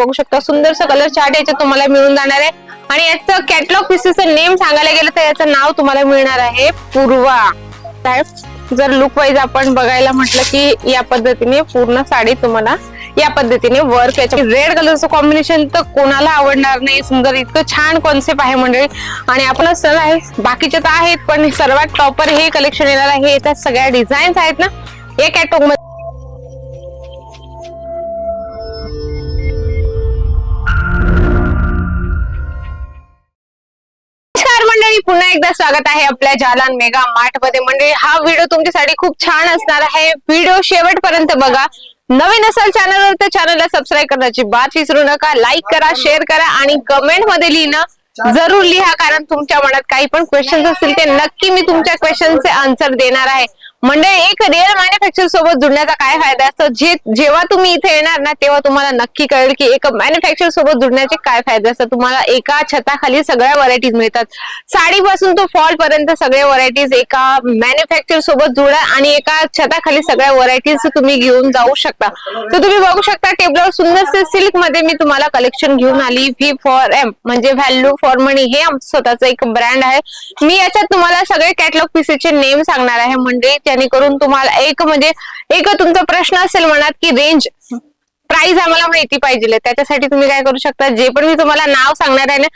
बघू शकता. सुंदरसं colour chart याच्यात तुम्हाला मिळून जाणार आहे. आणि याचं कॅटलॉग पीसेसचं नेम सांगायला गेलं तर याचं नाव तुम्हाला मिळणार आहे पूर्वा. काय जर लुक वाईज आपण बघायला म्हटलं की या पद्धतीने पूर्ण साडी तुम्हाला या पद्धतीने वर्क याच्या रेड कलरचं कॉम्बिनेशन तर कोणाला आवडणार नाही. सुंदर इतकं छान कॉन्सेप्ट आहे मंडळी. आणि आपण सर आहे. बाकीचे तर आहेत पण सर्वात टॉपर हे कलेक्शन येणार आहे. याच्यात सगळ्या डिझाईन्स आहेत ना. हे कॅटॉग पुन्हा एकदा स्वागत आहे आपल्या जालान मेगा मार्टमध्ये. म्हणजे हा व्हिडिओ तुमच्यासाठी खूप छान असणार आहे. व्हिडिओ शेवटपर्यंत बघा. नवीन असाल चॅनलवर तर चॅनलला सबस्क्राईब करण्याची बात विसरू नका. लाईक करा शेअर करा आणि कमेंटमध्ये लिहिणं जरूर लिहा कारण तुमच्या मनात काही पण क्वेश्चन्स असतील ते नक्की मी तुमच्या क्वेश्चनचे आन्सर देणार आहे. म्हणजे एक रिअल मॅन्युफॅक्चर सोबत जुडण्याचा काय फायदा असतो जे जेव्हा तुम्ही इथे येणार ना तेव्हा तुम्हाला नक्की कळेल की एक मॅन्युफॅक्चर सोबत जुडण्याचे काय फायदे असतात. तुम्हाला एका छताखाली सगळ्या व्हरायटीज मिळतात. साडीपासून तो फॉल पर्यंत सगळे व्हरायटीज एका मॅन्युफॅक्चर सोबत जुळा आणि एका छताखाली सगळ्या व्हरायटीज तुम्ही घेऊन जाऊ शकता. तर तुम्ही बघू शकता टेबलवर सुंदरसे सिल्कमध्ये मी तुम्हाला कलेक्शन घेऊन आली. व्ही फॉर एम म्हणजे व्हॅल्यू फॉर मनी हे आमचं स्वतःचं एक ब्रँड आहे. मी याच्यात तुम्हाला सगळे कॅटलॉग पीसेसचे नेम सांगणार आहे. म्हणजे जेणेकरून तुम्हाला एक म्हणजे एक तुमचा प्रश्न असेल मनात की रेंज प्राइस आम्हाला माहिती पाहिजे त्याच्यासाठी तुम्ही काय करू शकता? जे पण मी तुम्हाला नाव सांगणार आहे ना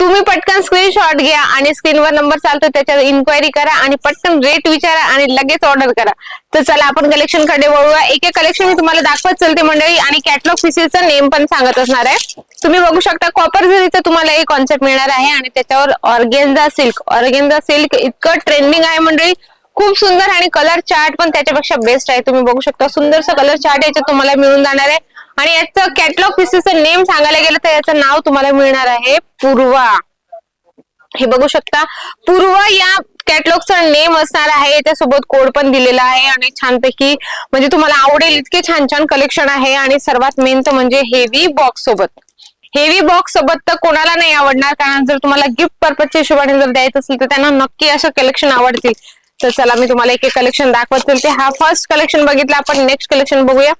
तुम्ही पटकन स्क्रीनशॉट घ्या आणि स्क्रीनवर नंबर चालतो त्याच्यावर इन्क्वायरी करा आणि पटकन रेट विचारा आणि लगेच ऑर्डर करा. तर चला आपण कलेक्शनकडे वळूया. एक एक कलेक्शन मी तुम्हाला दाखवत चलते मंडळी आणि कॅटलॉग पीसेसचा नेम पण सांगत असणार आहे. तुम्ही बघू शकता कॉपर झरीचा तुम्हाला एक कॉन्सेप्ट मिळणार आहे आणि त्याच्यावर ऑर्गेन्झा सिल्क ऑर्गेन्झा सिल्क इतकं ट्रेंडिंग आहे मंडळी. खूप सुंदर आणि कलर चार्ट पण त्याच्यापेक्षा बेस्ट आहे. तुम्ही बघू शकता सुंदरसं कलर चार्ट याच्यात तुम्हाला मिळून जाणार आहे. आणि याचं कॅटलॉग पीसेसचं नेम सांगायला गेलं तर याचं नाव तुम्हाला मिळणार आहे पूर्वा. हे बघू शकता. पूर्वा या कॅटलॉगचा नेम असणार आहे. याच्यासोबत कोड पण दिलेला आहे आणि छानपैकी म्हणजे तुम्हाला आवडेल इतके छान छान कलेक्शन आहे. आणि सर्वात मेन तर म्हणजे हेवी बॉक्स सोबत. हेवी बॉक्स सोबत तर कोणाला नाही आवडणार. कारण जर तुम्हाला गिफ्ट पर्पजच्या हिशोबाने जर द्यायचं असेल तर त्यांना नक्की असं कलेक्शन आवडतील. तर चला मी तुम्हाला एक एक कलेक्शन दाखवत. ते हा फर्स्ट कलेक्शन बघितलं आपण नेक्स्ट कलेक्शन बघूया.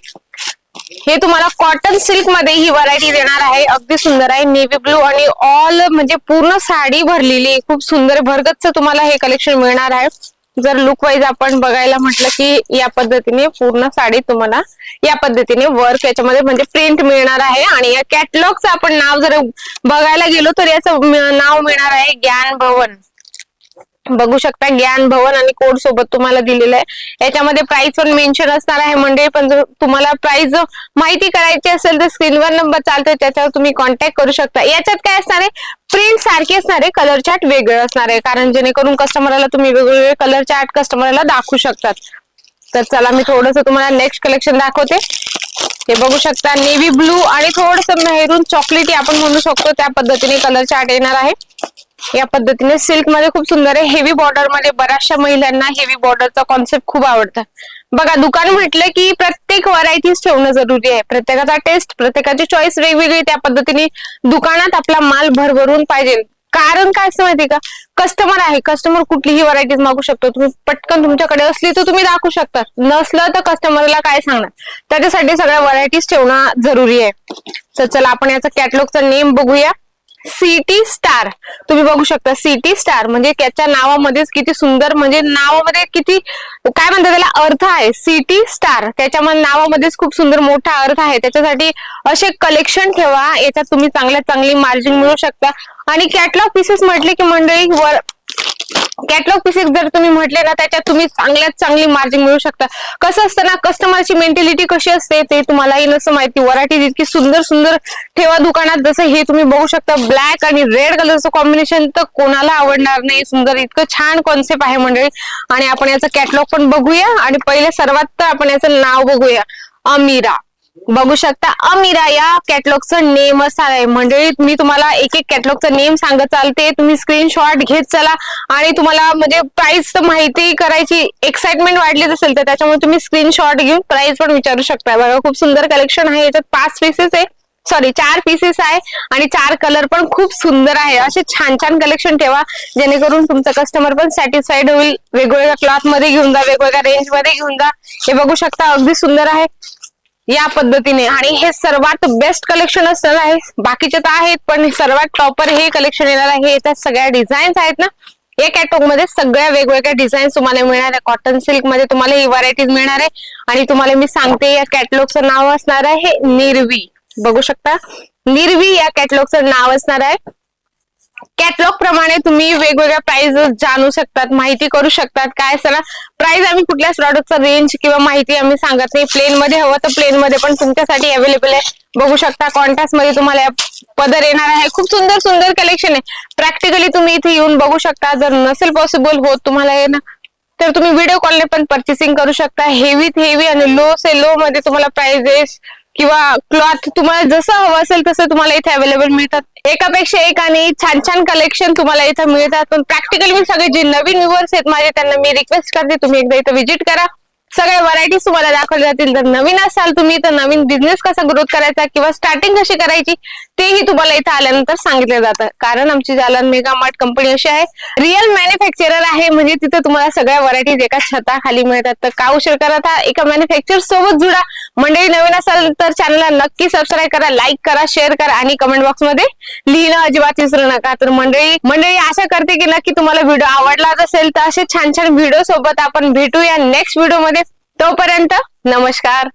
हे तुम्हाला कॉटन सिल्कमध्ये ही व्हरायटी देणार आहे. अगदी सुंदर आहे. नेव्ही ब्लू आणि ऑल म्हणजे पूर्ण साडी भरलेली खूप सुंदर भरगतच तुम्हाला हे कलेक्शन मिळणार आहे. जर लुक वाईज आपण बघायला म्हटलं की या पद्धतीने पूर्ण साडी तुम्हाला या पद्धतीने वर्क याच्यामध्ये म्हणजे प्रिंट मिळणार आहे. आणि या कॅटलॉगचं आपण नाव जर बघायला गेलो तर याचं नाव मिळणार आहे ज्ञान भवन. बघू शकता ज्ञान भवन आणि कोड सोबत तुम्हाला दिलेलं आहे. याच्यामध्ये प्राइस पण मेन्शन असणार आहे. म्हणजे पण जर तुम्हाला प्राइस माहिती करायची असेल तर स्क्रीनवर नंबर चालतोय. त्याच्यावर तुम्ही कॉन्टॅक्ट करू शकता. याच्यात काय असणार आहे? प्रिंट सारखे असणार आहे. कलर चार्ट वेगळं असणार आहे. कारण जेणेकरून कस्टमरला तुम्ही वेगवेगळे कलर चार्ट कस्टमरला दाखवू शकतात. तर चला मी थोडस तुम्हाला नेक्स्ट कलेक्शन दाखवते. हे बघू शकता नेव्ही ब्लू आणि थोडस मेहरून चॉकलेटी आपण म्हणू शकतो. त्या पद्धतीने कलर चार्ट येणार आहे. या पद्धतीने सिल्कमध्ये खूप सुंदर आहे. हेवी बॉर्डरमध्ये बऱ्याचशा महिलांना हेवी बॉर्डरचा कॉन्सेप्ट खूप आवडतं. बघा दुकान म्हटलं की प्रत्येक व्हरायटीज ठेवणं जरुरी आहे. प्रत्येकाचा टेस्ट प्रत्येकाची चॉईस वेगवेगळी त्या पद्धतीने दुकानात आपला माल भरभरून पाहिजे. कारण काय असं माहिती का? कस्टमर आहे. कस्टमर कुठलीही व्हरायटीज मागू शकतो. तुम्ही पटकन तुमच्याकडे असली तर तुम्ही दाखवू शकता. नसलं तर कस्टमरला काय सांगणार? त्याच्यासाठी सगळ्या व्हरायटीज ठेवणं जरुरी आहे. तर चला आपण याचा कॅटलॉगचा नेम बघूया. City star. तुम्ही बघू शकता सिटी स्टार म्हणजे त्याच्या नावामध्येच किती सुंदर म्हणजे नावामध्ये किती काय म्हणतात त्याला अर्थ आहे. City star. त्याच्यामध्ये नावामध्येच खूप सुंदर मोठा अर्थ आहे. त्याच्यासाठी असे कलेक्शन ठेवा. याच्यात तुम्ही चांगल्यात चांगली मार्जिन मिळू शकता. आणि कॅटलॉग पीसेस म्हटले की मंडळी वर कॅटलॉग पीसेस जर तुम्ही म्हटले ना त्याच्यात तुम्ही चांगल्यात चांगली मार्जिन मिळू शकता. कसं असतं ना कस्टमरची मेंटॅलिटी कशी असते ते तुम्हालाही नसं माहिती. वराठी इतकी सुंदर सुंदर ठेवा दुकानात जसं हे तुम्ही बघू शकता ब्लॅक आणि रेड कलरचं कॉम्बिनेशन तर कोणाला आवडणार नाही. सुंदर इतकं छान कॉन्सेप्ट आहे मंडळी. आणि आपण याचा कॅटलॉग पण बघूया. आणि पहिले सर्वात तर आपण याचं नाव बघूया. अमीरा. बघू शकता. अमिरा या कॅटलॉगचं नेम असा आहे. म्हणजे मी तुम्हाला एक एक कॅटलॉगचं नेम सांगत चालते. तुम्ही स्क्रीनशॉट घेत चला. आणि तुम्हाला म्हणजे प्राइस माहिती करायची एक्साइटमेंट वाढलीच असेल तर त्याच्यामुळे तुम्ही स्क्रीनशॉट घेऊन प्राइस पण विचारू शकता बघा खूप सुंदर कलेक्शन आहे. याच्यात पाच पीसेस आहे. सॉरी चार पीसेस आहे. आणि चार कलर पण खूप सुंदर आहे. असे छान छान कलेक्शन ठेवा. जेणेकरून तुमचा कस्टमर पण सॅटिस्फाईड होईल. वेगवेगळ्या क्लॉथमध्ये घेऊन जा वेगवेगळ्या रेंजमध्ये घेऊन जा. हे बघू शकता अगदी सुंदर आहे. या पद्धतीने. आणि हे सर्वात बेस्ट कलेक्शन असणार आहे. बाकीचे तर आहेत पण सर्वात टॉपर हे कलेक्शन येणार आहे. याच्यात सगळ्या डिझाईन्स आहेत ना. या कॅटॉगमध्ये सगळ्या वेगवेगळ्या डिझाईन तुम्हाला मिळणार आहे. कॉटन सिल्कमध्ये तुम्हाला ही व्हरायटीज मिळणार आहे. आणि तुम्हाला मी सांगते या कॅटलॉगचं नाव असणार आहे निर्वी. बघू शकता? निर्वी या कॅटलॉगचं नाव असणार आहे. कॅटलॉग प्रमाणे तुम्ही वेगवेगळ्या प्राइस जाणू शकतात माहिती करू शकतात. काय असताना प्राइस आम्ही कुठल्याच प्रॉडक्टचा रेंज किंवा माहिती आम्ही सांगत नाही. प्लेन मध्ये हवं तर प्लेन मध्ये पण तुमच्यासाठी अवेलेबल आहे. बघू शकता कॉन्टॅक्टमध्ये तुम्हाला पदर येणार आहे. खूप सुंदर सुंदर कलेक्शन आहे. प्रॅक्टिकली तुम्ही इथे येऊन बघू शकता. जर नसेल पॉसिबल होत तुम्हाला हे ना तर तुम्ही व्हिडिओ कॉलने पण परचेसिंग करू शकता. हेवीत हेवी आणि लो से लो मध्ये तुम्हाला प्राइजेस किंवा क्लॉथ तुम्हाला जसं हवं असेल तसं तुम्हाला इथे अवेलेबल मिळतात. एकापेक्षा एक आणि छान छान कलेक्शन तुम्हाला इथं मिळतात. पण प्रॅक्टिकली मी सगळे जे नवीन व्ह्युअर्स आहेत माझे त्यांना मी रिक्वेस्ट करते तुम्ही एकदा इथं व्हिजिट करा. सगळ्या व्हरायटीज तुम्हाला दाखवल्या जातील. जर नवीन असाल तुम्ही तर नवीन बिझनेस कसा ग्रोथ करायचा किंवा स्टार्टिंग कशी करायची तेही तुम्हाला इथं आल्यानंतर सांगितलं जातं. कारण आमची जालन मेगा मार्ट कंपनी अशी आहे. रिअल मॅन्युफॅक्चरर आहे म्हणजे तिथं तुम्हाला सगळ्या व्हरायटीज एका छताखाली मिळतात. तर का उशीर करत हा? एका मॅन्युफॅक्चर सोबत जुडा. मंडळी नवीन असाल तर चॅनलला नक्की सबस्क्राईब करा लाईक करा शेअर करा आणि कमेंट बॉक्समध्ये लिहिणं अजिबात विसरू नका. तर मंडळी मंडळी आशा करते की नक्की तुम्हाला व्हिडिओ आवडलाच असेल तर असे छान छान व्हिडिओ सोबत आपण भेटूया नेक्स्ट व्हिडिओमध्ये. तोपर्यंत नमस्कार.